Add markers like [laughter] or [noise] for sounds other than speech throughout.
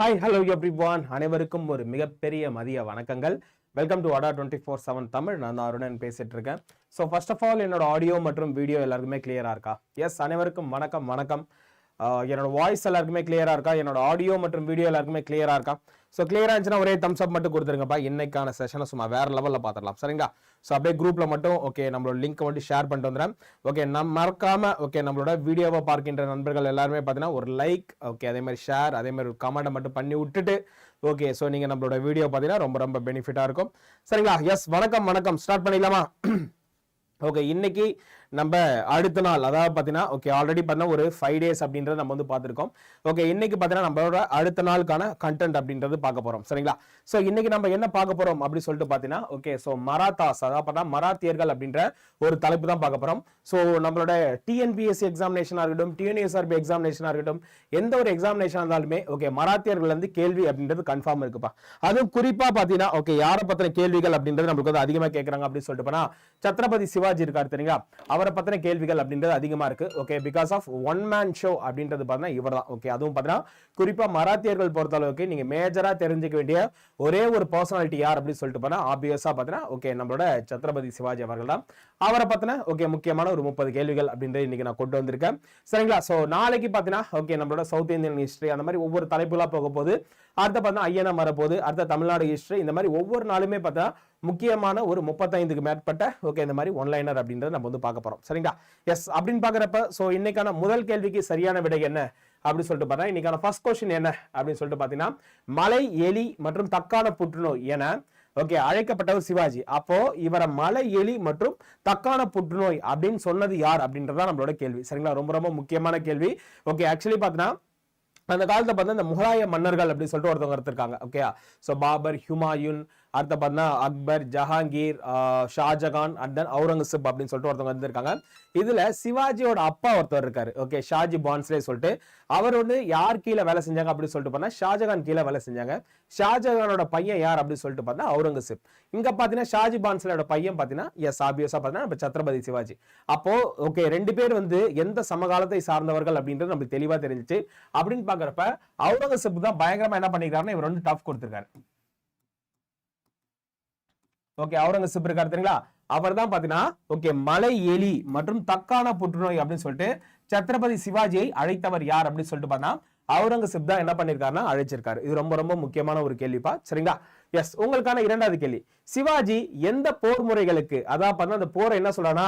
Hi hello everyone அனைவருக்கும் ஒரு மிகப்பெரிய மதிய வணக்கங்கள். Welcome to Adda twenty four seven Tamil. நான் அருணன் பேசிட்டு இருக்கேன். ஸோ ஃபர்ஸ்ட் ஆஃப் ஆல் என்னோட ஆடியோ மற்றும் வீடியோ எல்லாருக்குமே கிளியராக இருக்கா? எஸ் அனைவருக்கும் வணக்கம் வணக்கம். என்னோட வாய்ஸ் எல்லாருக்குமே கிளியராக இருக்கா? என்னோட ஆடியோ மற்றும் வீடியோ எல்லாருக்குமே கிளியராக இருக்கா? ஸோ கிளியராக இருந்துச்சுன்னா ஒரே தம்ஸ் அப் மட்டும் கொடுத்துருங்கப்பா. இன்னைக்கான செஷனை சும்மா வேறு லெவலில் பார்த்துடலாம் சரிங்களா? ஸோ அப்படியே குரூப்பில் மட்டும் ஓகே நம்மளோட லிங்க் வந்து ஷேர் பண்ணிட்டு வந்துடுறேன். ஓகே நம்ம மறக்காமல் ஓகே நம்மளோட வீடியோவை பார்க்கின்ற நண்பர்கள் எல்லாருமே பார்த்தீங்கன்னா ஒரு லைக் ஓகே அதே மாதிரி ஷேர் அதே மாதிரி ஒரு கமெண்ட்டை மட்டும் பண்ணி விட்டுட்டு ஓகே ஸோ நீங்கள் நம்மளோட வீடியோ பார்த்தீங்கன்னா ரொம்ப ரொம்ப பெனிஃபிட்டாக இருக்கும். சரிங்களா? எஸ் வணக்கம் வணக்கம். ஸ்டார்ட் பண்ணிடலாமா? [clears throat] ஓகே இன்னைக்கு நம்ம அடுத்த நாள் அதாவது பார்த்தீங்கன்னா ஓகே ஆல்ரெடி பண்ண ஒரு ஃபைவ் டேஸ் அப்படின்றத நம்ம வந்து பார்த்துருக்கோம். ஓகே இன்னைக்கு பார்த்தீங்கன்னா நம்மளோட அடுத்த நாளுக்கான கண்டென்ட் அப்படின்றது பார்க்க போறோம். சரிங்களா? ஸோ இன்னைக்கு நம்ம என்ன பார்க்க போறோம் அப்படின்னு சொல்லிட்டு பார்த்தீங்கன்னா ஓகே ஸோ மராத்தாஸ் அதாவது பார்த்தா மராத்தியர்கள் அப்படின்ற ஒரு தலைப்பு தான் பார்க்க போறோம். ஸோ நம்மளோட டிஎன்பிஎஸ்சி எக்ஸாமினேஷனாக இருக்கட்டும் டிஎன்எஸ்ஆர்பி எக்ஸாமினேஷனாக இருக்கட்டும் எந்த ஒரு எக்ஸாமினேஷன் இருந்தாலுமே ஓகே மராத்தியர்கள் வந்து கேள்வி அப்படின்றது கன்ஃபார்ம் இருக்குப்பா. அதுவும் குறிப்பா பார்த்தீங்கன்னா ஓகே யாரை பற்றின கேள்விகள் அப்படின்றது நம்மளுக்கு வந்து அதிகமாக கேட்குறாங்க அப்படின்னு சொல்லிட்டு போனா சத்ரபதி சிவாஜி இருக்கார் தெரியுங்களா? அவரை பற்றின கேள்விகள் அப்படின்றது அதிகமாக இருக்கு. Okay because of one man show அப்படின்றது பார்த்தீங்கன்னா இவர் தான் ஓகே அதுவும் பார்த்தீங்கன்னா குறிப்பாக மராத்தியர்கள் பொறுத்த அளவுக்கு மேஜராக மேஜரா தெரிஞ்சுக்க வேண்டிய ஒரே ஒரு பர்சனாலிட்டி யார் அப்படின்னு சொல்லிட்டு போனால் ஆப்வியஸாக பார்த்தீங்கன்னா ஓகே நம்மளோட சத்ரபதி சிவாஜி அவர்கள் தான். அவரை பற்றின ஓகே முக்கியமான ஒரு முப்பது கேள்விகள் அப்படின்றது இன்னைக்கு நான் கொண்டு வந்திருக்கேன். சரிங்களா? ஸோ நாளைக்கு பார்த்தீங்கன்னா ஓகே நம்மளோட சவுத் இந்தியன் ஹிஸ்டரி அந்த மாதிரி ஒவ்வொரு தலைப்புகளாக போக போகுது அடுத்த பார்த்தா ஐயனம் வரப்போகுது. அடுத்த தமிழ்நாடு ஹிஸ்ட்ரி இந்த மாதிரி ஒவ்வொரு நாளுமே பார்த்தா முக்கியமான ஒரு முப்பத்தைந்துக்கு மேற்பட்ட ஓகே இந்த மாதிரி ஒன்லைனர் அப்படின்றத நம்ம வந்து பார்க்க போறோம். சரிங்களா? எஸ் அப்படின்னு பார்க்குறப்ப ஸோ இன்னைக்கான முதல் கேள்விக்கு சரியான விடை என்ன? அப்படின்னு சொல்லிட்டு பார்த்தா இன்னைக்கான ஃபர்ஸ்ட் கொஸ்டின் என்ன? அப்படின்னு சொல்லிட்டு பார்த்தீங்கன்னா மலை எலி மற்றும் தக்கான புற்றுநோய் என ஓகே அழைக்கப்பட்டவர் சிவாஜி. அப்போ இவரை மலை எலி மற்றும் தக்கான புற்றுநோய் அப்படின்னு சொன்னது யார் அப்படின்றதா நம்மளோட கேள்வி. சரிங்களா? ரொம்ப ரொம்ப முக்கியமான கேள்வி. ஓகே ஆக்சுவலி பார்த்தீங்கன்னா அந்த காலத்தில் பார்த்தா இந்த முகலாய மன்னர்கள் அப்படின்னு சொல்லிட்டு ஒருத்தவங்க இருந்திருக்காங்க. ஓகே ஸோ பாபர் ஹுமாயூன் அடுத்த பார்த்தீங்கன்னா அக்பர் ஜஹாங்கீர் ஷாஜகான் அண்ட் தென் அவுரங்கசீப் அப்படின்னு சொல்லிட்டு ஒருத்தவங்க வந்திருக்காங்க. இதுல சிவாஜியோட அப்பா ஒருத்தர் இருக்காரு. ஓகே ஷாஜி பான்ஸ்லே சொல்லிட்டு. அவர் வந்து யார் கீழே வேலை செஞ்சாங்க அப்படின்னு சொல்லிட்டு பார்த்தா ஷாஜகான் கீழே வேலை செஞ்சாங்க. ஷாஜகானோட பையன் யார் அப்படின்னு சொல்லிட்டு பார்த்தா அவுரங்கசீப் இங்க பாத்தீங்கன்னா ஷாஜி பான்ஸ்லேயோட பையன் பாத்தீங்கன்னா எஸ் ஆபியஸா பாத்தீங்கன்னா நம்ம சத்ரபதி சிவாஜி. அப்போ ஓகே ரெண்டு பேர் வந்து எந்த சமகாலத்தை சார்ந்தவர்கள் அப்படின்றது நமக்கு தெளிவா தெரிஞ்சுச்சு. அப்படின்னு பாக்குறப்ப அவுரங்கசீப் தான் பயங்கரமா என்ன பண்ணிருக்காருன்னா இவர் வந்து டஃப் கொடுத்திருக்காரு. ஓகே அவுரங்கசீப் இருக்காரு தெரியுங்களா? அவர் தான் பாத்தீங்கன்னா ஓகே மலை எலி மற்றும் தக்கான புற்றுநோய் அப்படின்னு சொல்லிட்டு சத்ரபதி சிவாஜியை அழைத்தவர் யார் அப்படின்னு சொல்லிட்டு பார்த்தா அவுரங்கசீப் தான் என்ன பண்ணிருக்காருன்னா அழைச்சிருக்காரு. இது ரொம்ப ரொம்ப முக்கியமான ஒரு கேள்விப்பா சரிங்களா? எஸ் உங்களுக்கான இரண்டாவது கேள்வி. சிவாஜி எந்த போர் முறைகளுக்கு அதான் பார்த்தா அந்த போரை என்ன சொல்றானா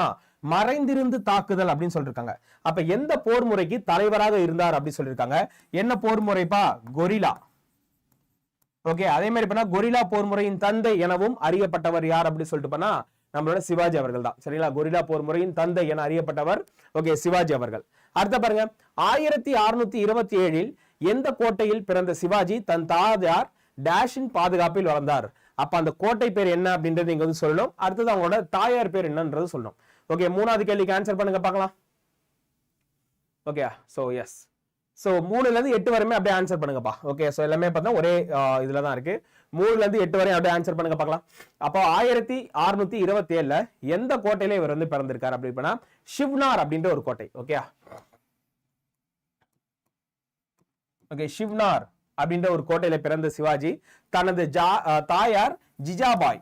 மறைந்திருந்து தாக்குதல் அப்படின்னு சொல்லிருக்காங்க. அப்ப எந்த போர் முறைக்கு தலைவராக இருந்தார் அப்படின்னு சொல்லியிருக்காங்க என்ன போர் முறைப்பா? கொரிலா. ஓகே அதே மாதிரி பண்ணா கொரில்லா போர் முறையின் தந்தை எனவும் அறியப்பட்டவர் யார் அப்படி சொல்லிட்டு பண்ணா நம்மளோட சிவாஜி அவர்கள் தான். சரிங்களா? கொரில்லா போர் முறையின் தந்தை என அறியப்பட்டவர் ஓகே சிவாஜி அவர்கள். அடுத்த பாருங்க. ஆயிரத்தி அறுநூத்தி இருபத்தி ஏழில் எந்த கோட்டையில் பிறந்த சிவாஜி தன் தாயார் டேஷின் பாதுகாப்பில் வளர்ந்தார்? அப்ப அந்த கோட்டை பேர் என்ன அப்படின்றது நீங்க வந்து சொல்லணும். அடுத்தது அவங்களோட தாயார் பேர் என்னன்றது சொல்லணும். ஓகே மூணாவது கேள்விக்கு ஆன்சர் பண்ணுங்க பார்க்கலாம். ஓகே ஸோ எஸ் ஸோ மூணுலேருந்து எட்டு வரையுமே அப்படியே ஆன்சர் பண்ணுங்கப்பா. ஓகே ஸோ எல்லாமே பார்த்தா ஒரே இதில் தான் இருக்குது மூணுலேருந்து எட்டு வரையும் அப்படியே ஆன்சர் பண்ணுங்க பார்க்கலாம். அப்போ ஆயிரத்தி அறுநூத்தி இருபத்தி ஏழில் எந்த கோட்டையில இவர் வந்து பிறந்திருக்காரு அப்படி பண்ணா ஷிவ்னார் அப்படின்ற ஒரு கோட்டை. ஓகே ஓகே ஷிவ்னார் அப்படின்ற ஒரு கோட்டையில பிறந்த சிவாஜி தனது ஜா தாயார் ஜிஜாபாய்.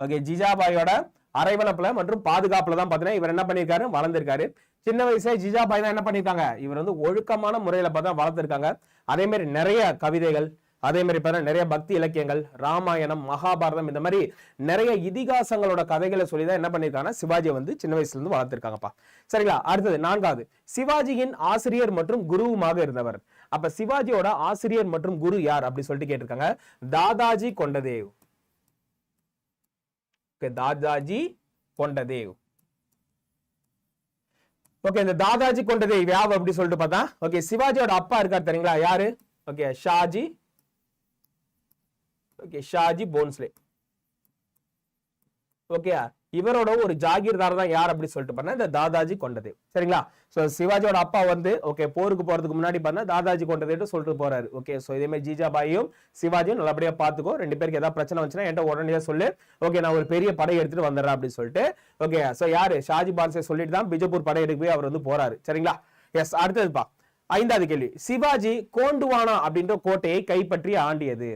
ஓகே ஜிஜாபாயோட அரைவளப்புல மற்றும் பாதுகாப்புல தான் பார்த்தீங்கன்னா இவர் என்ன பண்ணியிருக்காரு வளர்ந்திருக்காரு. சின்ன வயசுல ஜிஜாபாய் தான் என்ன பண்ணியிருக்காங்க இவர் வந்து ஒழுக்கமான முறையில் பார்த்தா வளர்த்துருக்காங்க. அதே மாதிரி நிறைய கவிதைகள் அதே மாதிரி பார்த்தா நிறைய பக்தி இலக்கியங்கள் ராமாயணம் மகாபாரதம் இந்த மாதிரி நிறைய இதிகாசங்களோட கதைகளை சொல்லி தான் என்ன பண்ணியிருக்காங்கன்னா சிவாஜியை வந்து சின்ன வயசுல இருந்து வளர்த்திருக்காங்கப்பா. சரிங்களா? அடுத்தது நான்காவது. சிவாஜியின் ஆசிரியர் மற்றும் குருவுமாக இருந்தவர். அப்ப சிவாஜியோட ஆசிரியர் மற்றும் குரு யார் அப்படி சொல்லிட்டு கேட்டிருக்காங்க. தாதாஜி கொண்டதேவ். தாதாஜி கொண்டதேவ். ஓகே இந்த தாதாஜி கொண்டதை யாவ் அப்படி சொல்லிட்டு பார்த்தா? ஓகே சிவாஜியோட அப்பா இருக்கார் தெரியுங்களா? யாரு? Okay Shahaji. Okay Shahaji Bhonsle. Okay இவரோட ஒரு ஜாகீர்தார் தான் யார் அப்படி சொல்லிட்டு பண்ண இந்த தாதாஜி கொண்டது. சரிங்களா? ஸோ சிவாஜியோட அப்பா வந்து ஓகே போருக்கு போறதுக்கு முன்னாடி பண்ண தாதாஜி கொண்டதுன்னு சொல்லிட்டு போறாரு. ஓகே ஸோ இதே மாதிரி ஜிஜாபாயும் சிவாஜியும் நல்லபடியா பாத்துக்கோ ரெண்டு பேருக்கு ஏதாவது பிரச்சனை வந்துச்சுன்னா என்கிட்ட உடனே சொல்லு. ஓகே நான் ஒரு பெரிய படை எடுத்துட்டு வந்துடுறேன் அப்படின்னு சொல்லிட்டு ஓகே ஸோ யாரு? ஷாஜி பான்சே சொல்லிட்டு தான் பிஜப்பூர் படை எடுக்க போய் அவர் வந்து போறாரு. சரிங்களா? எஸ் அடுத்ததுப்பா ஐந்தாவது கேள்வி. சிவாஜி கோண்டுவானா அப்படின்ற கோட்டையை கைப்பற்றி ஆண்டியது.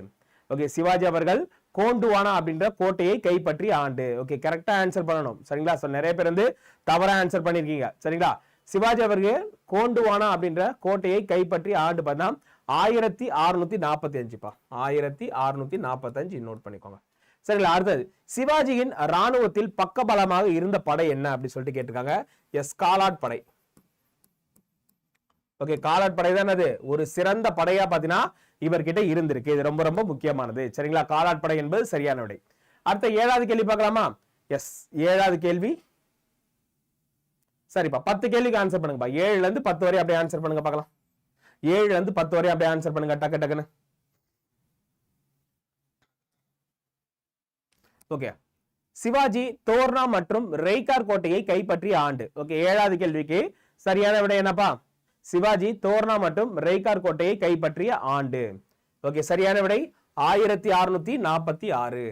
ஓகே சிவாஜி அவர்கள் கோண்டுவானா அப்படின்ற கோட்டையை கைப்பற்றி ஆண்டு. ஓகே கரெக்டா ஆன்சர் பண்ணணும். சரிங்களா? ஸோ நிறைய பேர் வந்து தவறா ஆன்சர் பண்ணிருக்கீங்க சரிங்களா? சிவாஜி அவர்கள் கோண்டுவானா அப்படின்ற கோட்டையை கைப்பற்றி ஆண்டு பார்த்தா ஆயிரத்தி அறுநூத்தி நாற்பத்தி அஞ்சுப்பா ஆயிரத்தி அறுநூத்தி நாற்பத்தஞ்சு நோட் பண்ணிக்கோங்க. சரிங்களா? அடுத்தது சிவாஜியின் ராணுவத்தில் பக்கபலமாக இருந்த படை என்ன அப்படின்னு சொல்லிட்டு கேட்டிருக்காங்க. எஸ் காலாட் படை. ஓகே காலாட் படை தான் அது. ஒரு சிறந்த படையா பாத்தீங்கன்னா இவர்கிட்ட இருந்திருக்கு. இது ரொம்ப ரொம்ப முக்கியமானது. சரிங்களா? காலாட்படை என்பது சரியான விடை. அடுத்த ஏழாவது கேள்வி பார்க்கலாமா? எஸ் ஏழாவது கேள்வி. சரிப்பா. பத்து கேள்விக்கு ஆன்சர் பண்ணுங்கப்பா. ஏழுல இருந்து பத்து வரை அப்படியே ஆன்சர் பண்ணுங்க பார்க்கலாம். ஏழுல இருந்து பத்து வரை அப்படியே ஆன்சர் பண்ணுங்க. டக்கு டக்குன்னு. ஓகே சிவாஜி தோர்னா மற்றும் ரெய்கார் கோட்டையை கைப்பற்றிய ஆண்டு. ஓகே ஏழாவது கேள்விக்கு சரியான விடை என்னப்பா? சிவாஜி தோர்னா மற்றும் ரெய்கார் கோட்டையை கைப்பற்றிய ஆண்டு. ஓகே சரியான விடை. ஆயிரத்தி அறுநூத்தி நாற்பத்தி ஆறு.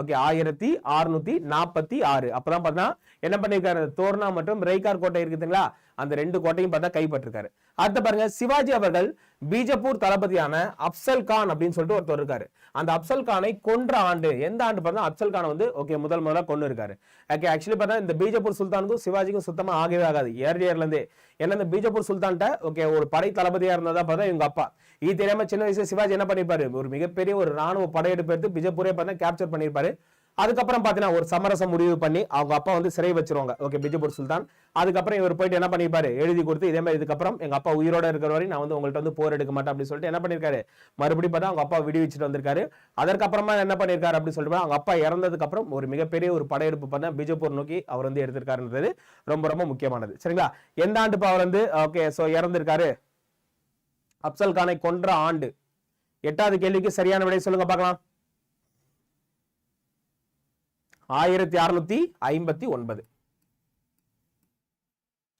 ஓகே ஆயிரத்தி அறுநூத்தி நாற்பத்தி ஆறு. அப்பதான் பார்த்தா என்ன பண்ணிருக்காரு? தோர்னா மற்றும் ரெய்கார் கோட்டை இருக்குதுங்களா அந்த ரெண்டு கோட்டையும் பார்த்தா கைப்பற்றிருக்காரு. அடுத்த பாருங்க சிவாஜி அவர்கள் பீஜப்பூர் தளபதியான அப்சல் கான் அப்படின்னு சொல்லிட்டு ஒருத்தர் இருக்காரு. அந்த அப்சல் கானை கொன்ற ஆண்டு எந்த ஆண்டு பார்த்தா அப்சல் கானை வந்து ஓகே முதல் முதல்ல கொண்டு இருக்காரு. ஓகே ஆக்சுவலி பார்த்தா இந்த பீஜப்பூர் சுல்தானுக்கும் சிவாஜிக்கும் சுத்தமாக ஆகவே ஆகாது. ஏர்லியர்ல இருந்தே. ஏன்னா இந்த பீஜப்பூர் சுல்தான்ட்ட ஓகே ஒரு படை தளபதியாக இருந்ததா பார்த்தா இவங்க அப்பா. இது தெரியாமல் சின்ன வயசுல சிவாஜி என்ன பண்ணிப்பாரு ஒரு மிகப்பெரிய ஒரு ராணுவ படையெடுப்பு எடுத்து பிஜப்பூரே பார்த்தா கேப்சர் பண்ணியிருப்பாரு அதுக்கப்புறம் பார்த்தீங்கன்னா ஒரு சமரசம் முடிவு பண்ணி அவங்க அப்பா வந்து சிறை வச்சிருவாங்க. ஓகே பிஜப்பூர் சுல்தான். அதுக்கப்புறம் இவர் போயிட்டு என்ன பண்ணிப்பாரு? எழுதி கொடுத்து இதே மாதிரி இதுக்கப்புறம் எங்க அப்பா உயிரோட இருக்கிற வரை நான் வந்து உங்கள்ட்ட வந்து போர் எடுக்க மாட்டேன் அப்படின்னு சொல்லிட்டு என்ன பண்ணிருக்காரு? மறுபடியும் பார்த்தா அவங்க அப்பா விடுவிச்சுட்டு வந்திருக்காரு. அதற்கப்புறமா என்ன பண்ணிருக்காரு அப்படின்னு சொல்லிட்டு அவங்க அப்பா இறந்ததுக்கு அப்புறம் ஒரு மிகப்பெரிய ஒரு படையெடுப்பு பண்ண பிஜப்பூர் நோக்கி அவர் வந்து எடுத்திருக்காருன்றது ரொம்ப ரொம்ப முக்கியமானது. சரிங்களா? எந்த ஆண்டு அவர் வந்து ஓகே சோ இறந்திருக்காரு? அப்சல் கானை கொன்ற ஆண்டு. எட்டாவது கேள்விக்கு சரியான விடை சொல்லுங்க பார்க்கலாம். ஆயிரத்தி அறுநூத்தி ஐம்பத்தி ஒன்பது.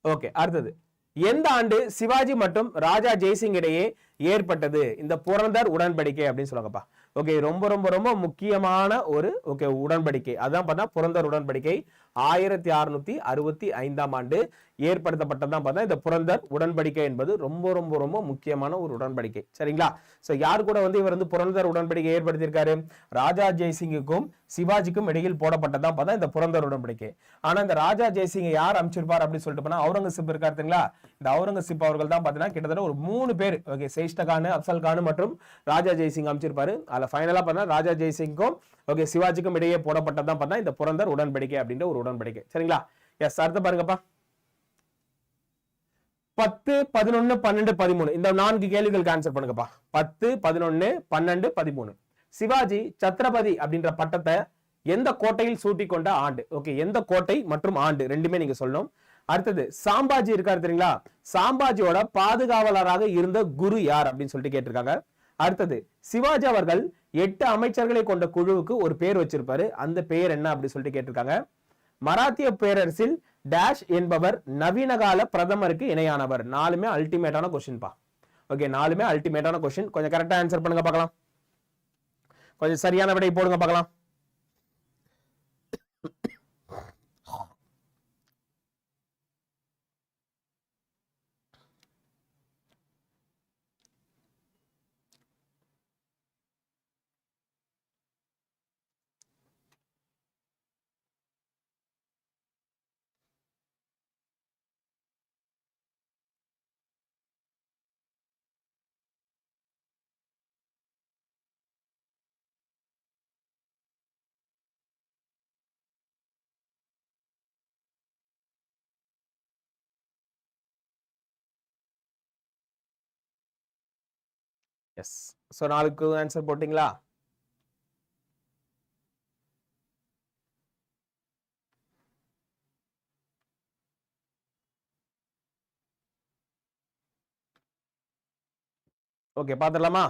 ஓகே அடுத்தது. எந்த ஆண்டு சிவாஜி மற்றும் ராஜா ஜெய்சிங் இடையே ஏற்பட்டது? இந்த புரந்தர் உடன்படிக்கை அப்படின்னு சொல்லுங்கப்பா. ஓகே ரொம்ப ரொம்ப ரொம்ப முக்கியமான ஒரு ஓகே உடன்படிக்கை. அதான் பார்த்தா புரந்தர் உடன்படிக்கை ஆயிரத்தி அறுநூத்தி அறுபத்தி ஐந்தாம் ஆண்டு ஏற்படுத்தப்பட்டதான் பார்த்தா இந்த புரந்தர் உடன்படிக்கை என்பது ரொம்ப ரொம்ப ரொம்ப முக்கியமான ஒரு உடன்படிக்கை. சரிங்களா? ஸோ யார் கூட வந்து இவர் வந்து புரந்தர் உடன்படிக்கை ஏற்படுத்தியிருக்காரு? ராஜா ஜெய்சிங்குக்கும் சிவாஜிக்கும் இடையில் போடப்பட்டதான் பார்த்தா இந்த புரந்தர் உடன்படிக்கை. ஆனா இந்த ராஜா ஜெய்சிங்கை யார் அமைச்சிருப்பார் அப்படின்னு சொல்லிட்டு போனா அவுரங்கசீப் இருக்காருங்களா இந்த அவுரங்கசீப் அவர்கள் தான் பார்த்தீங்கன்னா கிட்டத்தட்ட ஒரு மூணு பேர். ஓகே சேஷ்ட கானு அப்சல் கானு மற்றும் ராஜா ஜெய்சிங் அமைச்சிருப்பாரு. அதில் ஃபைனலாக பார்த்தா ராஜா ஜெய்சிங்கும் ஓகே சிவாஜிக்கும் இடையே போடப்பட்டதான் பார்த்தா இந்த புரந்தர் உடன்படிக்கை அப்படின்ற ஒரு உடன்படிக்கை. சரிங்களா? எஸ் அடுத்து பாருங்கப்பா. பத்து பதினொன்னு பன்னெண்டு பதிமூணு. இந்த நான்கு கேள்விகளுக்கு ஆன்சர் பண்ணுங்கப்பா. பத்து பதினொன்னு பன்னெண்டு பதிமூணு. சிவாஜி சத்ரபதி அப்படின்ற பட்டத்தை எந்த கோட்டையில் சூட்டி கொண்ட ஆண்டு? ஓகே எந்த கோட்டை மற்றும் ஆண்டு? ரெண்டுமே நீங்க சொல்லணும். அடுத்தது சாம்பாஜி இருக்காரு தெரியுங்களா? சாம்பாஜியோட பாதுகாவலராக இருந்த குரு யார் அப்படின்னு சொல்லிட்டு கேட்டிருக்காங்க. அடுத்தது சிவாஜி அவர்கள் எட்டு அமைச்சர்களை கொண்ட குழுவுக்கு ஒரு பேர் வச்சிருப்பாரு. அந்த பெயர் என்ன அப்படின்னு சொல்லிட்டு கேட்டிருக்காங்க. மராத்திய பேரரசில் டேஷ் என்பவர் நவீன கால பிரதமருக்கு இணையானவர். நாலுமே அல்டிமேட்டான கொஸ்டின் பா. ஓகே நாலுமே அல்டிமேட்டான கொஸ்டின் கொஞ்சம் கரெக்டாக ஆன்சர் பண்ணுங்க பார்க்கலாம். கொஞ்சம் சரியான விடை போடுங்க பார்க்கலாம். எஸ் ஸோ நாளுக்கு ஆன்சர் போட்டிங்களா? ஓகே பார்த்துடலாமா?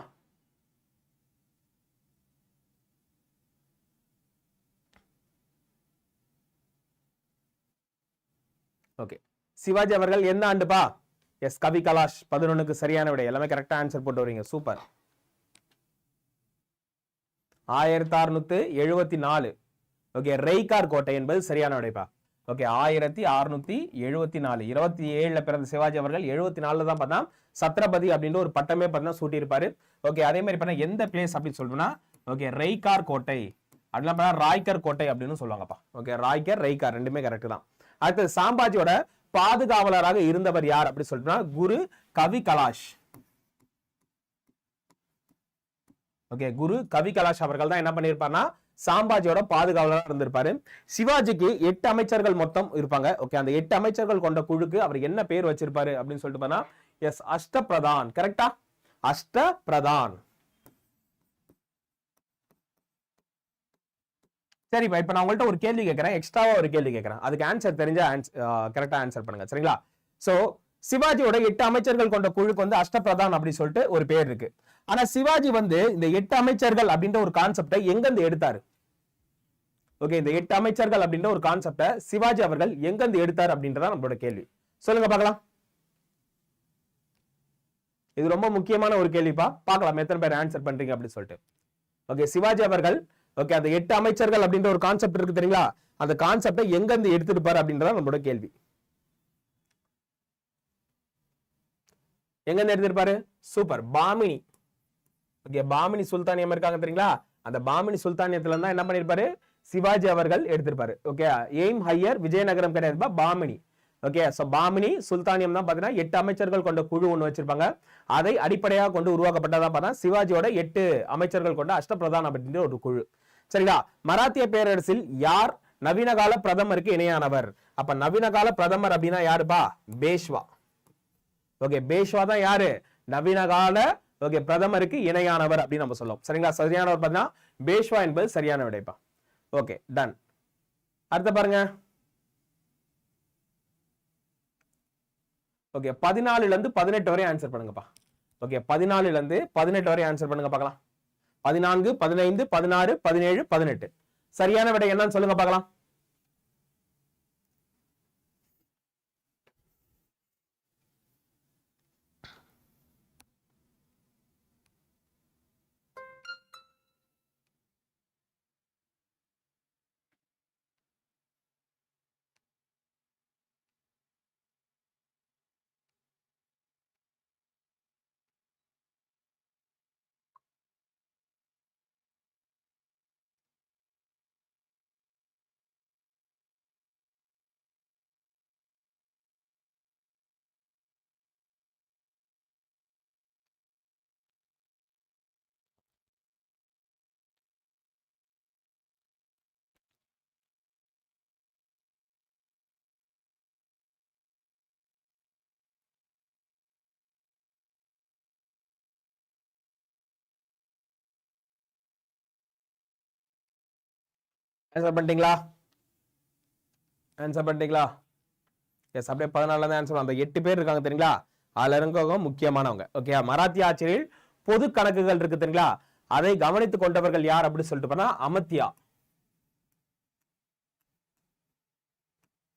ஓகே சிவாஜி அவர்கள் எந்த ஆண்டுப்பா? எஸ் கவி கலாஷ் பதினொன்னுக்கு சரியான விடை. எல்லாமே கரெக்டா ஆன்சர் போட்டு வரீங்க சூப்பர் ஆயிரத்தி அறுநூத்து எழுபத்தி நாலு ஓகே ரெய்கார் கோட்டை என்பது சரியான விடைப்பா. ஓகே ஆயிரத்தி அறுநூத்தி எழுபத்தி நாலு இருபத்தி ஏழுல பிறந்த சிவாஜி அவர்கள் எழுபத்தி நாலுல தான் பார்த்தா சத்ரபதி அப்படின்ற ஒரு பட்டமே பார்த்தீங்கன்னா சூட்டியிருப்பாரு. ஓகே அதே மாதிரி பார்த்தா எந்த பிளேஸ் அப்படின்னு சொல்லணும்னா ஓகே ரெய்கார் கோட்டை. அப்படின்னா பார்த்தா ராய்கர் கோட்டை அப்படின்னு சொல்லுவாங்கப்பா. ஓகே ராய்கர் ரெய்கார் ரெண்டுமே கரெக்ட் தான். அடுத்தது சாம்பாஜியோட பாதுகாவலராக இருந்தவர் யார் அப்படி சொல்லிட்டோம்னா குரு கவி கலாஷ். ஓகே குரு கவி கலாஷ் அவர்கள் தான் என்ன பண்ணியிருப்பாருன்னா சாம்பாஜியோட பாதுகாவலராக இருந்திருப்பாரு. சிவாஜிக்கு எட்டு அமைச்சர்கள் மொத்தம் இருப்பாங்க. ஓகே அந்த எட்டு அமைச்சர்கள் கொண்ட குழுக்கு அவர் என்ன பேர் வச்சிருப்பாரு அப்படின்னு சொல்லிட்டு பார்த்தா எஸ் அஷ்டபிரதான். கரெக்டா அஷ்டபிரதான். சரிப்பா இப்போ நான் உங்கள்கிட்ட ஒரு கேள்வி கேட்கறேன் எக்ஸ்ட்ராவாக ஒரு கேள்வி கேட்குறேன் அதுக்கு ஆன்சர் தெரிஞ்ச கரெக்டா ஆன்சர் பண்ணுங்க. சரிங்களா? ஸோ சிவாஜியோட எட்டு அமைச்சர்கள் கொண்ட குழுக்கு வந்து அஷ்டபிரதான் அப்படின்னு சொல்லிட்டு ஒரு பேர் இருக்கு. ஆனா சிவாஜி வந்து இந்த எட்டு அமைச்சர்கள் அப்படின்ற ஒரு கான்செப்டை எங்கிருந்து எடுத்தார்? எடுத்தாரு ஓகே இந்த எட்டு அமைச்சர்கள் அப்படின்ற ஒரு கான்செப்டை சிவாஜி அவர்கள் எங்கிருந்து எடுத்தார் அப்படின்றதா நம்மளோட கேள்வி. சொல்லுங்க பார்க்கலாம். இது ரொம்ப முக்கியமான ஒரு கேள்விப்பா. பார்க்கலாம் எத்தனை பேர் ஆன்சர் பண்றீங்க அப்படின்னு சொல்லிட்டு. ஓகே சிவாஜி அவர்கள் ஓகே அந்த எட்டு அமைச்சர்கள் அப்படின்ற ஒரு கான்செப்ட் இருக்கு தெரியுங்களா? அந்த கான்செப்டை எங்கேருந்து இருந்து அப்படின்றத நம்மளோட கேள்வி. எங்கேருந்து எடுத்திருப்பாரு சூப்பர். பாமினி. ஓகே பாமினி சுல்தானியம் இருக்காங்க தெரியுங்களா? அந்த பாமினி சுல்தானியத்துல தான் என்ன பண்ணிருப்பாரு? சிவாஜி அவர்கள் எடுத்திருப்பாரு. ஓகே எய்ம் ஹையர் விஜயநகரம் கிடையாது. பாமினி. ஓகே சோ பாமினி சுல்தானியம் தான் பாத்தீங்கன்னா எட்டு அமைச்சர்கள் கொண்ட குழு ஒன்று வச்சிருப்பாங்க. அதை அடிப்படையாக கொண்டு உருவாக்கப்பட்டதான் பார்த்தா சிவாஜியோட எட்டு அமைச்சர்கள் கொண்ட அஷ்டபிரதான் அப்படின்ற ஒரு குழு. சரிங்களா? மராத்திய பேரரசில் யார் நவீன கால பிரதமருக்கு இணையானவர்? அப்ப நவீன கால பிரதமர் அப்படின்னா யாருப்பா? பேஷ்வா. ஓகே பேஷ்வா தான் யாரு? நவீன கால ஓகே பிரதமருக்கு இணையானவர் அப்படின்னு நம்ம சொல்லுவோம். சரிங்களா? சரியானவர் பார்த்தீங்கன்னா பேஷ்வா என்பது சரியான விடைப்பா. ஓகே டன் அடுத்த பாருங்க. ஓகே பதினாலுல இருந்து பதினெட்டு வரை ஆன்சர் பண்ணுங்கப்பா. ஓகே பதினாலுல இருந்து பதினெட்டு வரை ஆன்சர் பண்ணுங்க பார்க்கலாம். பதினான்கு பதினைந்து பதினாறு பதினேழு பதினெட்டு. சரியான விடை என்னன்னு சொல்லுங்க பார்க்கலாம். ஆன்சர் பண்ணிட்டீங்களா? ஆன்சர் பண்ணிட்டீங்களா? எஸ் அப்படியே பதினாலு தான் ஆன்சர் அந்த எட்டு பேர் இருக்காங்க தெரியுங்களா? அதுல இருக்கவங்க முக்கியமானவங்க. ஓகே மராத்தி ஆட்சியில் பொது கணக்குகள் இருக்கு தெரியுங்களா? அதை கவனித்துக் கொண்டவர்கள் யார் அப்படின்னு சொல்லிட்டு போனா அமத்தியா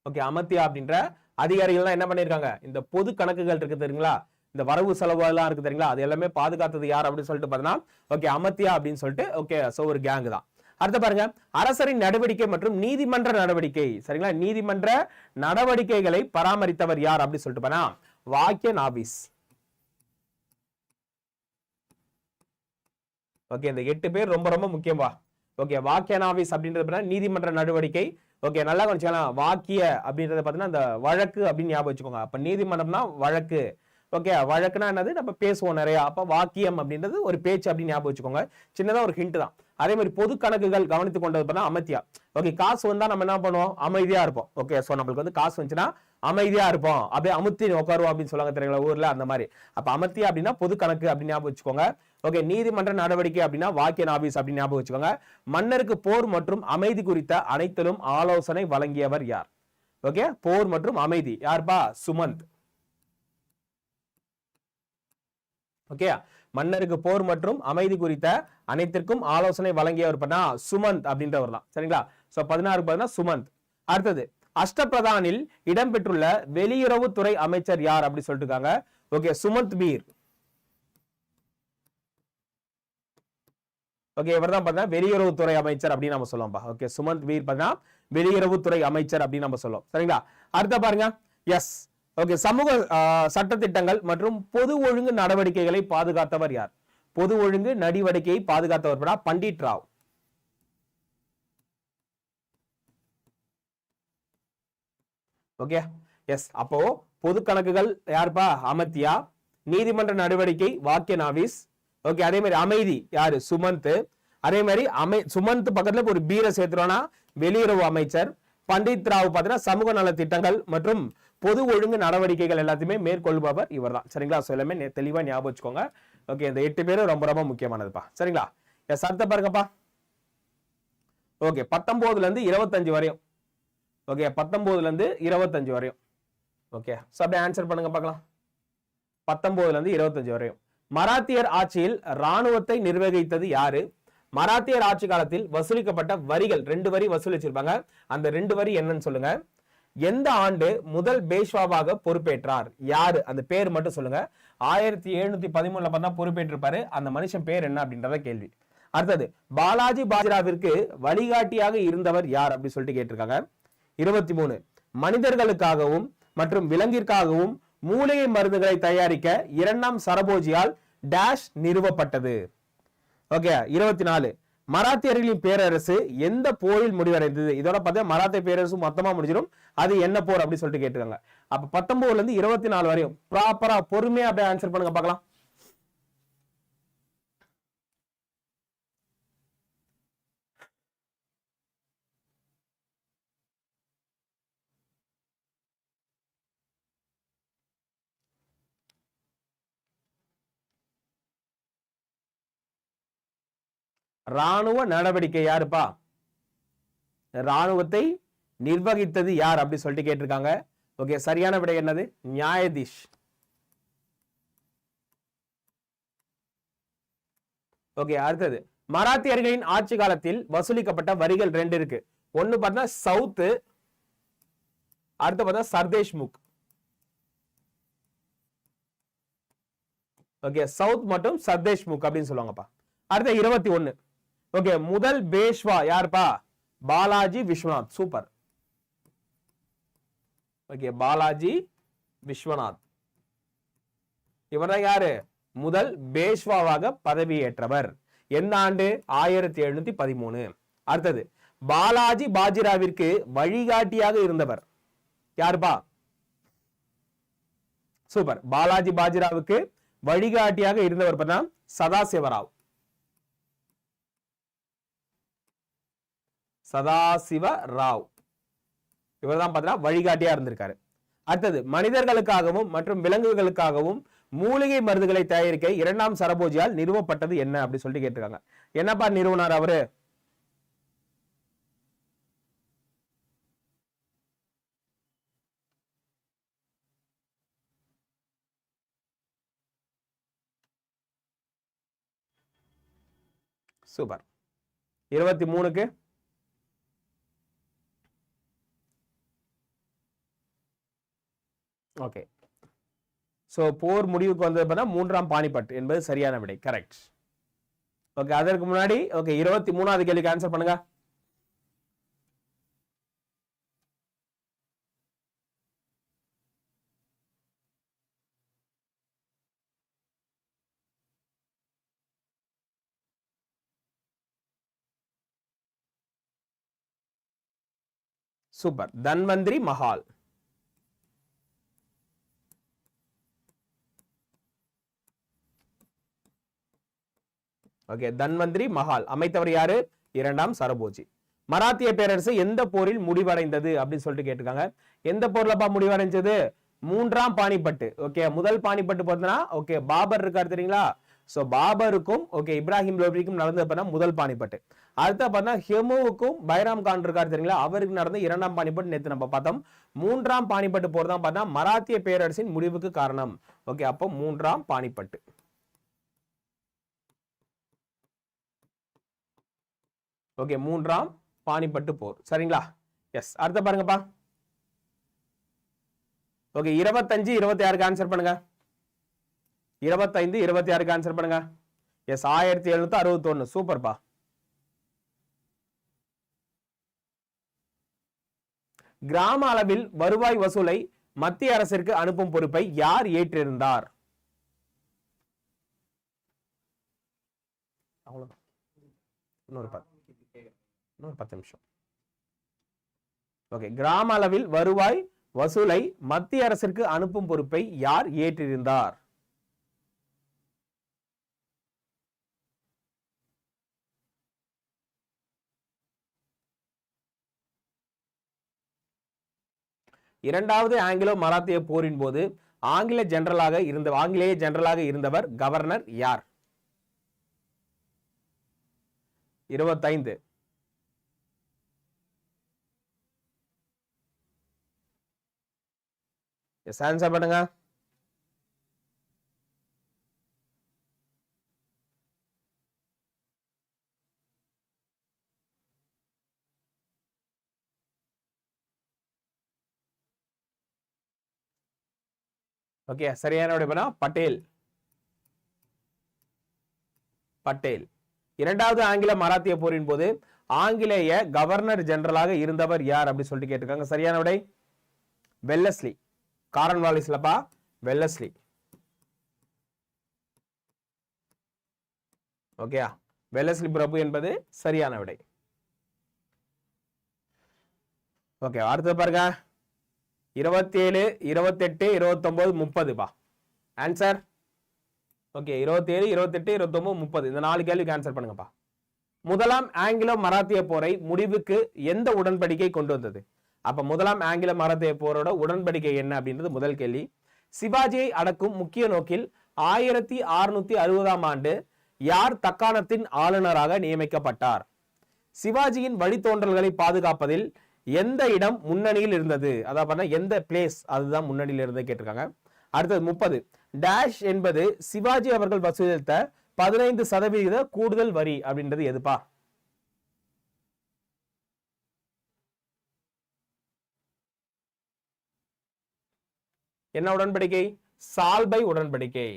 ஓகே அமத்தியா அப்படின்ற அதிகாரிகள் தான் என்ன பண்ணிருக்காங்க? இந்த பொது கணக்குகள் இருக்கு தெரியுங்களா? இந்த வரவு செலவு எல்லாம் இருக்கு தெரியுங்களா? அது எல்லாமே பாதுகாத்தது யார் அப்படின்னு சொல்லிட்டு பார்த்தீங்கன்னா ஓகே அமத்தியா அப்படின்னு சொல்லிட்டு ஓகே சோ ஒரு கேங் தான். அடுத்து பாருங்க அரசரின் நடவடிக்கை மற்றும் நீதிமன்ற நடவடிக்கை. சரிங்களா? நீதிமன்ற நடவடிக்கைகளை பராமரித்தவர் யார் அப்படின்னு சொல்லிட்டு போனா வாக்கிய நாபிஸ் ஓகே இந்த எட்டு பேர் ரொம்ப ரொம்ப முக்கியமா ஓகே வாக்கிய ஆபீஸ் அப்படின்றது நீதிமன்ற நடவடிக்கை. ஓகே நல்லா கொஞ்சம் வாக்கிய அப்படின்றத பார்த்தீங்கன்னா அந்த வழக்கு அப்படின்னு ஞாபகம் வச்சுக்கோங்க. அப்ப நீதிமன்றம்னா வழக்கு. ஓகே வழக்குனா என்னது? நம்ம பேசுவோம் நிறையா. அப்ப வாக்கியம் அப்படின்றது ஒரு பேச்சு அப்படின்னு ஞாபகம் வச்சுக்கோங்க. சின்னதா ஒரு ஹிண்ட் தான். அதே மாதிரி பொது கணக்குகள் கவனித்து கொண்டது பண்ணா அமத்தியா ஓகே காசு வந்தா நம்ம என்ன பண்ணுவோம்? அமைதியா இருப்போம். ஓகே சோ நம்மளுக்கு வந்து காசு வந்துச்சுன்னா அமைதியா இருப்போம். அப்படியே அமுத்தி உட்காருவோம் அப்படின்னு சொல்லுவாங்க தெரியுங்களா? ஊர்ல அந்த மாதிரி. அப்ப அமத்தியா அப்படின்னா பொது கணக்கு அப்படின்னு ஞாபகம் வச்சுக்கோங்க. ஓகே நீதிமன்ற நடவடிக்கை அப்படின்னா வாக்கிய ஆபீஸ் அப்படின்னு ஞாபகம் வச்சுக்கோங்க. மன்னருக்கு போர் மற்றும் அமைதி குறித்த அனைத்திலும் ஆலோசனை வழங்கியவர் யார்? ஓகே போர் மற்றும் அமைதி. யார்பா சுமந்த். ஓகே மன்னருக்கு போர் மற்றும் அமைதி குறித்த அனைத்திற்கும் ஆலோசனை வழங்கியவர் பண்ணா சுமந்த் அப்படின்றவர் தான். சரிங்களா? சோ பதினாறு பார்த்தீங்கன்னா சுமந்த். அடுத்தது அஷ்டபிரதானில் இடம்பெற்றுள்ள வெளியுறவுத்துறை அமைச்சர் யார் அப்படி சொல்லிட்டு இருக்காங்க ஓகே சுமந்த் பீர். ஓகே இவர் தான் பார்த்தீங்கன்னா வெளியுறவுத்துறை அமைச்சர் அப்படின்னு நம்ம சொல்லுவோம்ப்பா ஓகே சுமந்த் வீர் பார்த்தீங்கன்னா வெளியுறவுத்துறை அமைச்சர் அப்படின்னு நம்ம சொல்லுவோம். சரிங்களா? அடுத்த பாருங்க. எஸ் ஓகே சமூக சட்டத்திட்டங்கள் மற்றும் பொது ஒழுங்கு நடவடிக்கைகளை பாதுகாத்தவர் யார்? பொது ஒழுங்கு நடவடிக்கையை பாதுகாத்தவர் பண்டிட் ராவ். Okay yes. அப்போ பொது கணக்குகள் யாருப்பா? அமத்தியா. நீதிமன்ற நடவடிக்கை வாக்கிய நாவிஸ். ஓகே அதே மாதிரி அமைதி யாரு? சுமந்த். அதே மாதிரி அமை சுமந்த் பக்கத்துல ஒரு பீரை சேர்த்துறோம்னா வெளியுறவு அமைச்சர். பண்டித் ராவ் பார்த்தீங்கன்னா சமூக நல திட்டங்கள் மற்றும் பொது ஒழுங்கு நடவடிக்கைகள் எல்லாத்தையுமே மேற்கொள்பவர் இவர் தான் சரிங்களா? ஸோ எல்லாமே ஞாபகம் வச்சுக்கோங்க. ஓகே இந்த எட்டு பேரும் ரொம்ப ரொம்ப முக்கியமானதுப்பா. சரிங்களா? எஸ் அடுத்த பாருங்கப்பா. ஓகே பத்தொம்போதுலேருந்து இருபத்தஞ்சு வரையும். ஓகே பத்தொம்போதுலேருந்து இருபத்தஞ்சு வரையும். ஓகே ஸோ அப்படியே ஆன்சர் பண்ணுங்க பார்க்கலாம். பத்தொம்போதுலேருந்து இருபத்தஞ்சு வரையும். மராத்தியர் ஆட்சியில் ராணுவத்தை நிர்வகித்தது யாரு? மராத்தியர் ஆட்சி காலத்தில் வசூலிக்கப்பட்ட வரிகள் ரெண்டு வரி வசூலிச்சிருப்பாங்க. அந்த ரெண்டு வரி என்னன்னு சொல்லுங்க. எந்த ஆண்டு முதல் பேஷ்வாவாக பொறுப்பேற்றார்? யாரு? அந்த பேர் மட்டும் சொல்லுங்க. ஆயிரத்தி எழுநூத்தி பதிமூணுல பார்த்தா பொறுப்பேற்றிருப்பாரு. அந்த மனுஷன் பேர் என்ன அப்படின்றத கேள்வி. அடுத்தது பாலாஜி பாஜராவிற்கு வழிகாட்டியாக இருந்தவர் யார் அப்படின்னு சொல்லிட்டு கேட்டிருக்காங்க. இருபத்தி மூணு மனிதர்களுக்காகவும் மற்றும் விலங்கிற்காகவும் மூலிகை மருந்துகளை தயாரிக்க இரண்டாம் சரபோஜியால் டேஷ் நிறுவப்பட்டது. ஓகே இருபத்தி நாலு மராத்தியர்களின் பேரரசு எந்த போரில் முடிவடைந்தது? இதோட பார்த்தா மராத்திய பேரரசு மொத்தமாக முடிஞ்சிடும். அது என்ன போர் அப்படின்னு சொல்லிட்டு கேட்டுக்காங்க. அப்போ பத்தொன்பதுல இருந்து இருபத்தி நாலு வரையும் ப்ராப்பராக பொறுமையாக அப்படியே ஆன்சர் பண்ணுங்க பார்க்கலாம். ராணுவ நடவடிக்கை யாருப்பா? ராணுவத்தை நிர்வகித்தது யார் அப்படி சொல்லிட்டு கேட்டிருக்காங்க. ஓகே சரியான விடை என்னது? நியாயதீஷ். ஓகே அடுத்தது. மராத்தியர்களின் ஆட்சி காலத்தில் வசூலிக்கப்பட்ட வரிகள் ரெண்டு இருக்கு. ஒன்னு பார்த்தா சவுத்து அடுத்து பார்த்தா சர்தேஷ் முக் ஓகே சவுத் மற்றும் சர்தேஷ் முக் அப்படின்னு சொல்லுவாங்கப்பா. அடுத்த இருபத்தி ஒன்னு. ஓகே முதல் பேஷ்வா யாருப்பா? பாலாஜி விஸ்வநாத். சூப்பர். ஓகே பாலாஜி விஸ்வநாத். இவர்தான் யாரு? முதல் பேஷ்வாவாக பதவியேற்றவர். எந்த ஆண்டு? ஆயிரத்தி எழுநூத்தி பதிமூணு. அடுத்தது பாலாஜி பாஜிராவிற்கு வழிகாட்டியாக இருந்தவர். யாருப்பா? சூப்பர். பாலாஜி பாஜிராவுக்கு வழிகாட்டியாக இருந்தவர் பார்த்தா சதாசிவராவ். சதாசிவ ராவ். இவர் தான் பார்த்தீங்கன்னா வழிகாட்டியா இருந்திருக்காரு. அடுத்தது மனிதர்களுக்காகவும் மற்றும் விலங்குகளுக்காகவும் மூலிகை மருந்துகளை தயாரிக்க இரண்டாம் சரபோஜியால் நிறுவப்பட்டது என்ன அப்படி சொல்லிட்டு கேட்டிருக்காங்க. என்னப்பா நிறுவனார் அவரு? சூப்பர். இருபத்தி மூணுக்கு ஓகே ஸோ போர் முடிவுக்கு வந்தது பார்த்தா மூன்றாம் பானிபட் என்பது சரியான விடை. கரெக்ட் ஓகே அதற்கு முன்னாடி ஓகே இருபத்தி மூணாவது கேள்விக்கு ஆன்சர் பண்ணுங்க. சூப்பர் தன்வந்திரி மஹால். ஓகே தன்வந்திரி மஹால் அமைத்தவர் யாரு? இரண்டாம் சரபோஜி. மராத்திய பேரரசு எந்த போரில் முடிவடைந்தது அப்படின்னு சொல்லிட்டு கேட்டிருக்காங்க. எந்த போர்லப்பா முடிவடைஞ்சது? மூன்றாம் பாணிப்பட்டு. ஓகே முதல் பாணிப்பட்டு பார்த்தோன்னா ஓகே பாபர் இருக்காரு தெரியுங்களா? ஸோ பாபருக்கும் ஓகே இப்ராஹிம் லோபிக்கும் நடந்தது பார்த்தா முதல் பாணிப்பட்டு. அடுத்த பார்த்தா ஹெமுவுக்கும் பைராம் கான் இருக்காரு தெரியுங்களா? அவருக்கு நடந்த இரண்டாம் பாணிப்பட்டு நேற்று நம்ம பார்த்தோம். மூன்றாம் பாணிப்பட்டு போர் தான் பார்த்தா மராத்திய பேரரசின் முடிவுக்கு காரணம். ஓகே அப்போ மூன்றாம் பாணிப்பட்டு. ஓகே மூன்றாம் பாணிப்பட்டு போர். சரிங்களா? எஸ் அடுத்த பாருங்கப்பா. ஓகே இருபத்தஞ்சு இருபத்தி ஆறுக்கு ஆன்சர் பண்ணுங்க. இருபத்தைந்து இருபத்தி ஆறுக்கு ஆன்சர் பண்ணுங்க. எஸ் ஆயிரத்தி எழுநூத்தி அறுபத்தி அறுபத்தொன்னு. சூப்பர்ப்பா. கிராம அளவில் வருவாய் வசூலை மத்திய அரசிற்கு அனுப்பும் பொறுப்பை யார் ஏற்றிருந்தார்? அவ்வளோதான் இன்னொரு இன்னொரு பத்து நிமிஷம். ஓகே கிராம அளவில் வருவாய் வசூலை மத்திய அரசிற்கு அனுப்பும் பொறுப்பை யார் ஏற்றிருந்தார்? இரண்டாவது ஆங்கிலோ மராத்திய போரின் போது ஆங்கில ஜெனரலாக இருந்த ஆங்கிலேய ஜெனரலாக இருந்தவர் கவர்னர் யார்? இருபத்தைந்து. எஸ் ஆன்சர் பண்ணுங்க. ஓகே சரியான விடைபெறா பட்டேல். பட்டேல். இரண்டாவது ஆங்கில மராத்திய போரின் போது ஆங்கிலேய கவர்னர் ஜெனரலாக இருந்தவர் யார் அப்படின்னு சொல்லிட்டு கேட்டிருக்காங்க. சரியான விடை வெல்லஸ்லி. காரன் வாலிஸ்லப்பா வெல்லஸ்லி ஓகேயா? வெல்லஸ்லி பிரபு என்பது சரியான விடை. ஓகே அடுத்தது பாருங்க. இருபத்தேழு இருபத்தெட்டு இருபத்தொன்பது முப்பதுப்பா ஆன்சர் ஓகே இருபத்தேழு இருபத்தெட்டு இருபத்தொம்போது முப்பது. இந்த நாலு கேள்விக்கு ஆன்சர் பண்ணுங்கப்பா. முதலாம் ஆங்கிலோ மராத்திய போரை முடிவுக்கு எந்த உடன்படிக்கை கொண்டு வந்தது? அப்ப முதலாம் ஆங்கில மராத்திய போரோட உடன்படிக்கை என்ன அப்படின்றது முதல் கேள்வி. சிவாஜியை அடக்கும் முக்கிய நோக்கில் ஆயிரத்தி அறுநூத்தி அறுபதாம் ஆண்டு யார் தக்காணத்தின் ஆளுநராக நியமிக்கப்பட்டார்? சிவாஜியின் வழித்தோன்றல்களை பாதுகாப்பதில் எந்த இடம் முன்னணியில் இருந்தது? அதாவது எந்த பிளேஸ் அதுதான் முன்னணியில் இருந்தது கேட்டிருக்காங்க. அடுத்தது முப்பது. டேஷ் என்பது சிவாஜி அவர்கள் வசூலித்த பதினைந்து சதவீத கூடுதல் வரி அப்படின்றது எதுப்பா? என்ன உடன்படிக்கை? சால்பை உடன்படிக்கை.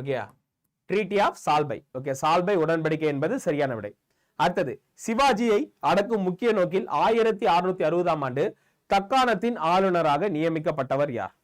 ஓகேயா? Treaty of Salbai okay Salbai உடன்படிக்கை என்பது சரியான விடை. அடுத்தது சிவாஜியை அடக்கும் முக்கிய நோக்கில் ஆயிரத்தி அறுநூத்தி அறுபதாம் ஆண்டு தக்காணத்தின் ஆளுநராக நியமிக்கப்பட்டவர் யார்?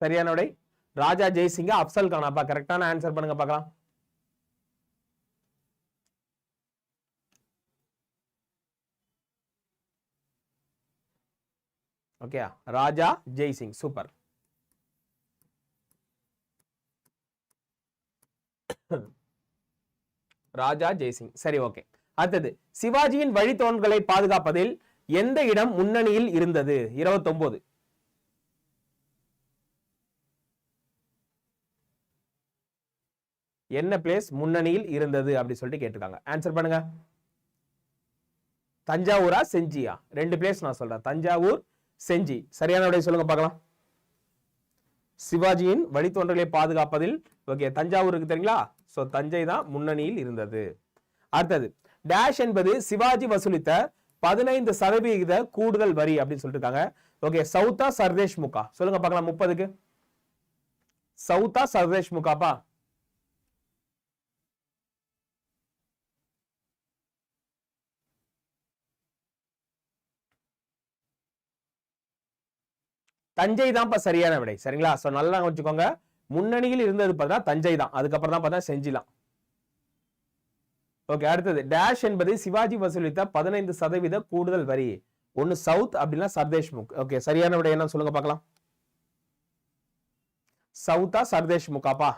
சரியான விடை. ராஜா ஜெய்சிங்க அப்சல் கானாப்பா கரெக்டான ஆன்சர் பண்ணுங்க பார்க்கலாம். ஓகே ராஜா ஜெய்சிங் சூப்பர் ராஜா ஜெய்சிங் சரி ஓகே அடுத்தது சிவாஜியின் வழித்தோன்களை பாதுகாப்பதில் எந்த இடம் முன்னணியில் இருந்தது? இருபத்தொன்பது என்ன பிளேஸ் முன்னணியில் இருந்தது அப்படின்னு சொல்லிட்டு கேட்டிருக்காங்க. ஆன்சர் பண்ணுங்க. தஞ்சாவூரா செஞ்சியா? ரெண்டு பிளேஸ் நான் சொல்றேன். தஞ்சாவூர் செஞ்சி. சரியான விடை சொல்லுங்க பார்க்கலாம். சிவாஜியின் வழித்தோன்றலை பாதுகாப்பதில் ஓகே தஞ்சாவூர் இருக்கு தெரியுங்களா? ஸோ தஞ்சை தான் முன்னணியில் இருந்தது. அடுத்தது டேஷ் என்பது சிவாஜி வசூலித்த பதினைந்து சதவீத கூடுதல் வரி அப்படின்னு சொல்லிட்டு இருக்காங்க. ஓகே சவுத்தா சர்தேஷ் முகா. சொல்லுங்க பார்க்கலாம் முப்பதுக்கு. சவுத்தா சர்தேஷ் முகாப்பா? தஞ்சை தான் இப்ப சரியான விடை. சரிங்களா? சோ நல்லா வச்சுக்கோங்க முன்னணியில் இருந்தது பார்த்தா தஞ்சை தான். அதுக்கப்புறம் தான் பார்த்தா செஞ்சிலாம். ஓகே அடுத்தது. டேஷ் என்பது சிவாஜி வசூலித்த பதினைந்து சதவீத கூடுதல் வரி. ஒன்னு சவுத் அப்படின்னா சர்தேஷ்முக். ஓகே சரியான விடை என்ன சொல்லுங்க பார்க்கலாம். சவுத்தா சர்தேஷ்முக்காப்பா?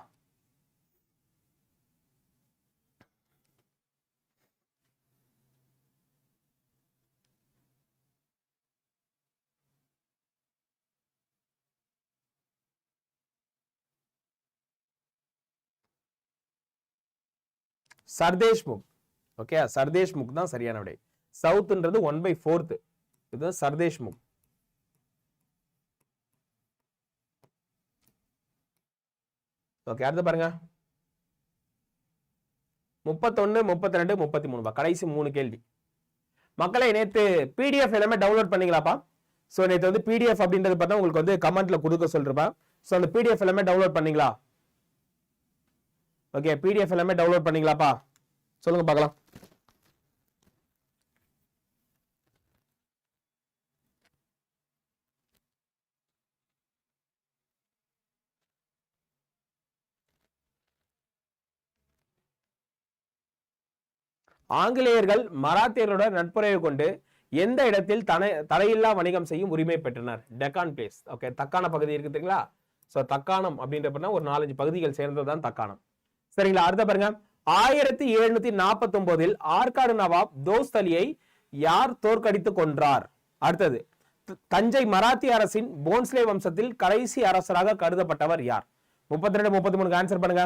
சர்தேஷ்முக் ஓகே சர்தேஷ்முக் தான் சரியான விடை. சவுத்ன்றது ஒன் பை ஃபோர்த்து இது சர்தேஷ்முக் ஓகே அடுத்து பாருங்க. முப்பத்தொன்னு முப்பத்தி ரெண்டு முப்பத்தி மூணு கடைசி மூணு கேள்வி. மக்களை நேற்று பிடிஎஃப் எல்லாமே டவுன்லோட் பண்ணீங்களாப்பா? ஸோ நேற்று வந்து பிடிஎஃப் அப்படின்றது பார்த்தா உங்களுக்கு வந்து கமெண்ட்ல கொடுக்க சொல்றேன் ஸோ அந்த பிடிஎஃப் எல்லாமே டவுன்லோட் பண்ணீங்களா? ஓகே பிடிஎஃப் எல்லாமே டவுன்லோட் பண்ணீங்களாப்பா சொல்லுங்க பார்க்கலாம். ஆங்கிலேயர்கள் மராத்தியர்களுடன் நட்புறவை கொண்டு எந்த இடத்தில் தனை தடையில்லா வணிகம் செய்யும் உரிமை பெற்றனர்? டெக்கான் பிளேஸ் ஓகே தக்கான பகுதி இருக்குதுங்களா ஸோ தக்கானம் அப்படின்றப்ப ஒரு நாலஞ்சு பகுதிகள் சேர்ந்தது தான் தக்கானம் சரிங்களா? அடுத்த பாருங்க. ஆயிரத்தி எழுநூத்தி நாற்பத்தி ஒன்பதில் ஆற்காடு நவாப் தோஸ்தலியை யார் தோற்கடித்து கொன்றார்? அடுத்தது தஞ்சை மராத்திய அரசின் போன்ஸ்லே வம்சத்தில் கடைசி அரசராக கருதப்பட்டவர் யார்? முப்பத்தி ரெண்டு முப்பத்தி மூணுக்கு ஆன்சர் பண்ணுங்க.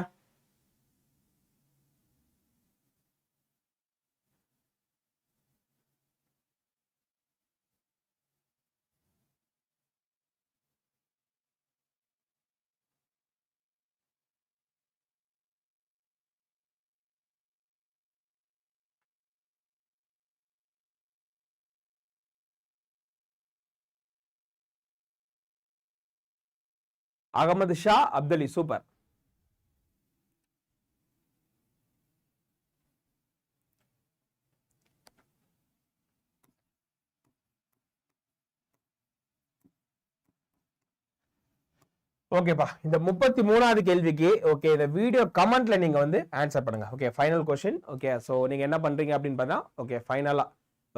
அகமது ஷா அப்தலி சூப்பர். ஓகேப்பா இந்த முப்பத்தி மூணாவது கேள்விக்கு ஓகே இந்த வீடியோ கமெண்ட்ல நீங்க வந்து ஆன்சர் பண்ணுங்க. Okay final question okay so நீங்க என்ன பண்றீங்க அப்படின்னு பார்த்தா ஓகே ஃபைனலா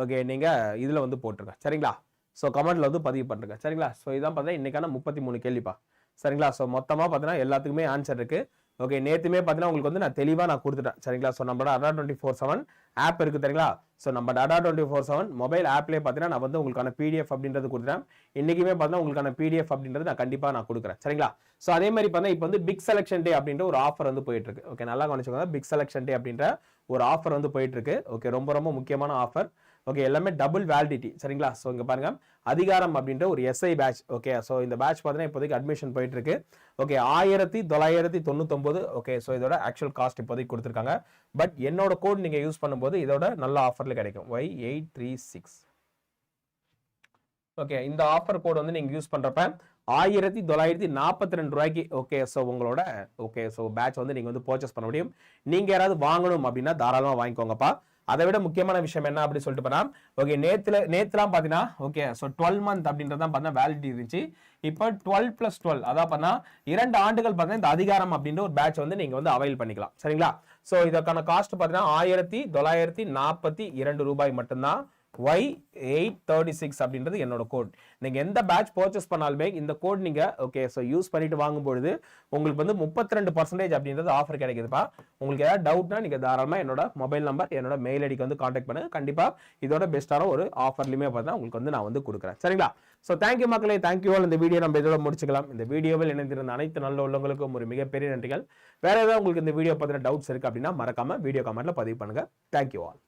ஓகே நீங்க இதுல வந்து போட்டுருங்க. சரிங்களா? ஸோ கமெண்ட்ல வந்து பதிவு பண்ணுங்க சரிங்களா? ஸோ இதான் பார்த்தா இன்னைக்கான முப்பத்தி மூணு கேள்விப்பா. சரிங்களா? ஸோ மொத்தமாக பார்த்தீங்கன்னா எல்லாத்துக்குமே ஆன்சர் இருக்குது ஓகே நேற்றுமே பார்த்தீங்கன்னா உங்களுக்கு வந்து நான் தெளிவாக நான் கொடுத்துட்டேன். சரிங்களா? ஸோ நம்மளோட அடா டுவெண்ட்டி ஃபோர் செவன் ஆப் இருக்குது தெரியுங்களா? ஸோ நம்ம அடா டுவெண்ட்டி ஃபோர் செவன் மொபைல் ஆப்லேயே பார்த்தீங்கன்னா நான் வந்து உங்களுக்கான பிடிஎஃப் அப்படின்றது கொடுத்துறேன் இன்றைக்குமே பார்த்தீங்கன்னா உங்களுக்கான பிடிஎஃப் அப்படின்றது நான் கண்டிப்பாக நான் கொடுக்குறேன். சரிங்களா? ஸோ அதே மாதிரி பார்த்தீங்கன்னா இப்போ வந்து பிக் செலெக்ஷன் டே அப்படின்ற ஒரு ஆஃபர் வந்து போயிட்டு இருக்கு ஓகே நல்லா கவனிச்சுக்கோங்க. பிக் செலக்ஷன் டே அப்படின்ற ஒரு ஆஃபர் வந்து போயிட்டு இருக்கு ஓகே ரொம்ப ரொம்ப முக்கியமான ஆஃபர் ஓகே எல்லாமே டபுள் வேலிடிட்டி சரிங்களா? ஸோ இங்கே பாருங்கள் அதிகாரம் அப்படின்ற ஒரு எஸ்ஐ பேட்ச் ஓகே ஸோ இந்த பேட்ச் பார்த்தீங்கன்னா இப்போதைக்கு அட்மிஷன் போயிட்டுருக்கு. ஓகே ஆயிரத்தி தொள்ளாயிரத்தி தொண்ணூத்தொம்பது. ஓகே ஸோ இதோட ஆக்சுவல் காஸ்ட் இப்போதைக்கு கொடுத்துருக்காங்க. பட் என்னோட கோட் நீங்கள் யூஸ் பண்ணும்போது இதோட நல்ல ஆஃபரில் கிடைக்கும். Y eight three six okay இந்த ஆஃபர் கோட் வந்து நீங்கள் யூஸ் பண்ணுறப்ப ஆயிரத்தி தொள்ளாயிரத்தி நாற்பத்தி ரெண்டு ரூபாய்க்கு ஓகே ஸோ உங்களோட ஓகே ஸோ பேட்ச் வந்து நீங்கள் வந்து பர்ச்சேஸ் பண்ண முடியும். நீங்கள் யாராவது வாங்கணும் அப்படின்னா தாராளமாக வாங்கிக்கோங்கப்பா. அதை விட முக்கியமான விஷயம் என்ன அப்படின்னு சொல்லிட்டு போனால் ஓகே நேத்துல நேத்துலாம் பார்த்தீங்கன்னா ஓகே ஸோ டுவெல் மந்த் அப்படின்றத பார்த்தா வேலிட்டி இருந்துச்சு. இப்போ டுவெல் பிளஸ் டுவெல் அதான் பார்த்தா இரண்டு ஆண்டுகள் பார்த்தீங்கன்னா இந்த அதிகாரம் அப்படின்ற ஒரு பேட்ச் வந்து நீங்கள் வந்து அவைல் பண்ணிக்கலாம். சரிங்களா? ஸோ இதற்கான காஸ்ட் பார்த்தீங்கன்னா ஆயிரத்தி தொள்ளாயிரத்தி நாற்பத்தி இரண்டு ரூபாய் மட்டும்தான். ஒய் எயிட் தேர்ட்டி சிக்ஸ் அப்படின்றது என்னோட கோட் நீங்கள் எந்த பேட்ச் பர்ச்சேஸ் பண்ணாலுமே இந்த கோட் நீங்கள் ஓகே ஸோ யூஸ் பண்ணிட்டு வாங்கும்பொழுது உங்களுக்கு வந்து முப்பத்தி ரெண்டு பர்சன்டேஜ் அப்படின்றது ஆஃபர் கிடைக்குதுப்பா. உங்களுக்கு ஏதாவது டவுட்னா நீங்கள் தாராளமாக என்னோட மொபைல் நம்பர் என்னோட மெயில் ஐடிக்கு வந்து காண்டாக்ட் பண்ணுங்க. கண்டிப்பாக இதோட பெஸ்ட்டான ஒரு ஆஃபர்லையுமே பார்த்தா உங்களுக்கு வந்து நான் வந்து கொடுக்குறேன். சரிங்களா? ஸோ தேங்க்யூ மக்களே தேங்க்யூ ஆல் இந்த வீடியோ நம்ம இதோட முடிச்சுக்கலாம். இந்த வீடியோவில் இணைந்திருந்த அனைத்து நல்ல உள்ளவங்களுக்கும் ஒரு மிகப்பெரிய நன்றிகள். வேறு ஏதாவது உங்களுக்கு இந்த வீடியோ பற்றின டவுட்ஸ் இருக்குது அப்படின்னா மறக்காமல் வீடியோ கமெண்ட்டில் பதிவு பண்ணுங்க. Thank you all